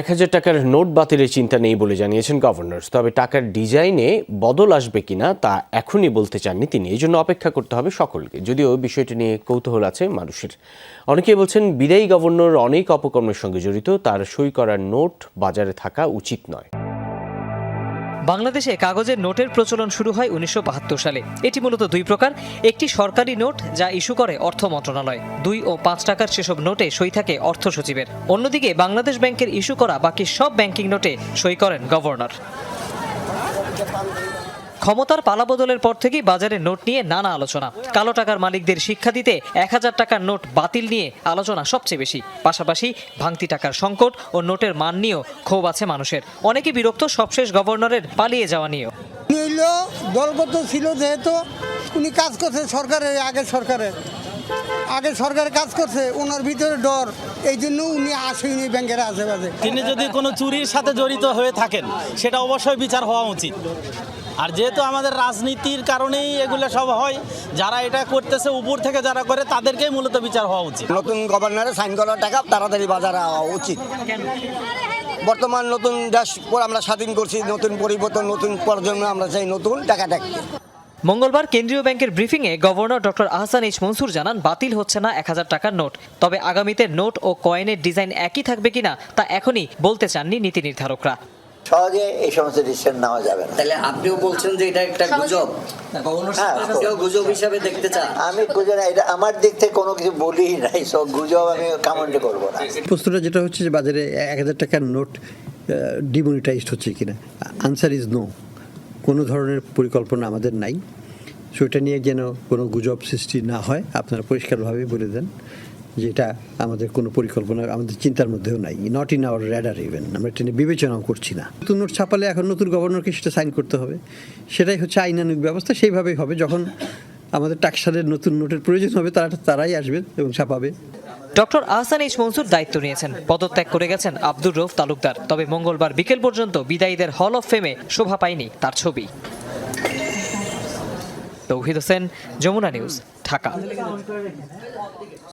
এক হাজার টাকার নোট বাতিলের চিন্তা নেই বলে জানিয়েছেন গভর্নর তবে টাকার ডিজাইনে বদল আসবে কিনা তা এখনই বলতে চাননি তিনি। এই জন্য অপেক্ষা করতে হবে সকলকে। যদিও বিষয়টি নিয়ে কৌতূহল আছে মানুষের। অনেকেই বলছেন, বিদায়ী গভর্নর অনেক অপকর্মের সঙ্গে জড়িত, তার সই করার নোট বাজারে থাকা উচিত নয়। বাংলাদেশে কাগজের নোটের প্রচলন শুরু হয় উনিশশো বাহাত্তর সালে। এটি মূলত দুই প্রকার, একটি সরকারি নোট যা ইস্যু করে অর্থ মন্ত্রণালয়। দুই ও পাঁচ টাকার সেসব নোটে সই থাকে অর্থ সচিবের। অন্যদিকে বাংলাদেশ ব্যাংকের ইস্যু করা বাকি সব ব্যাংকিং নোটে সই করেন গভর্নর। ক্ষমতার পালাবদলের পর থেকেই বাজারে নোট নিয়ে নানা আলোচনা। কালো টাকার মালিকদের শিক্ষা দিতে এক হাজার টাকার নোট বাতিল নিয়ে আলোচনা সবচেয়ে বেশি। পাশাপাশি ভাঙতি টাকার সংকট ও নোটের মান নিয়েও ক্ষোভ আছে মানুষের। অনেকে বিরক্ত, সবশেষ গভর্নরের পালিয়ে যাওয়া নিয়েও। দলগত ছিল যেহেতু উনি কাজ করছেন সরকারের আগে সরকারের। আগে সরকার কাজ করছে ওনার ভিতরে ডর। এই জন্য উনি আসেনি ব্যাংকের আশেপাশে। তিনি যদি কোনো চুরির সাথে জড়িত হয়ে থাকেন সেটা অবশ্যই বিচার হওয়া উচিত। আর যেহেতু আমাদের রাজনীতির কারণেই এগুলো সব হয় যারা এটা করতেছে উপর থেকে যারা করে তাদেরকেই মূলত বিচার হওয়া উচিত। নতুন গভর্নরে সাইন করার টাকা তাড়াতাড়ি বাজারে আওয়া উচিত। বর্তমান নতুন দেশ পর আমরা স্বাধীন করছি নতুন পরিবর্তন নতুন প্রজন্ম আমরা চাই নতুন টাকা দেখতে। মঙ্গলবার কেন্দ্রীয় ব্যাংকের ব্রিফিংয়ে governor doctor Ahsan H Mansur জানান বাতিল হচ্ছে না এক হাজার টাকার নোট। তবে আগামীতে নোট ও কয়েনের ডিজাইন একই থাকবে কিনা তা এখনই বলতে চাননি নীতি নির্ধারকরা। সহজে এই সমস্ত ডিসিশন নেওয়া যাবে না। তাহলে আপনিও বলছেন যে এটা একটা গুজব। হ্যাঁ, গুজব হিসাবে দেখতে চান। আমি গুজব এটা আমার দিক থেকে কোনো কিছু বলি নাই সব গুজব আমি কামেন্ট করব না। প্রশ্নটা যেটা হচ্ছে যে বাজারে এক হাজার টাকার নোট ডিমনিটাইজড হচ্ছে কিনা? আনসার ইজ নো কোনো ধরনের পরিকল্পনা আমাদের নাই। সেটা নিয়ে যেন কোনো গুজব সৃষ্টি না হয়, আপনারা পরিষ্কারভাবে বলে দেন যে এটা আমাদের কোনো পরিকল্পনা, আমাদের চিন্তার মধ্যেও নাই not in our radar even আমরা এটা নিয়ে বিবেচনাও করছি না। নতুন নোট ছাপালে এখন নতুন গভর্নরকে সেটা সাইন করতে হবে, সেটাই হচ্ছে আইনানুগ ব্যবস্থা, সেইভাবেই হবে, যখন আমাদের টাকসালের নতুন নোটের প্রয়োজন হবে, তারা, তারাই আসবে এবং ছাপাবে। ডক্টর আহসান এইচ মনসুর দায়িত্ব নিয়েছেন। পদত্যাগ করে গেছেন আব্দুর রৌফ তালুকদার। তবে মঙ্গলবার বিকেল পর্যন্ত বিদায়ীদের হল অফ ফেমে শোভা পায়নি তার ছবি। তৌহিদ হোসেন, যমুনা নিউজ, ঢাকা।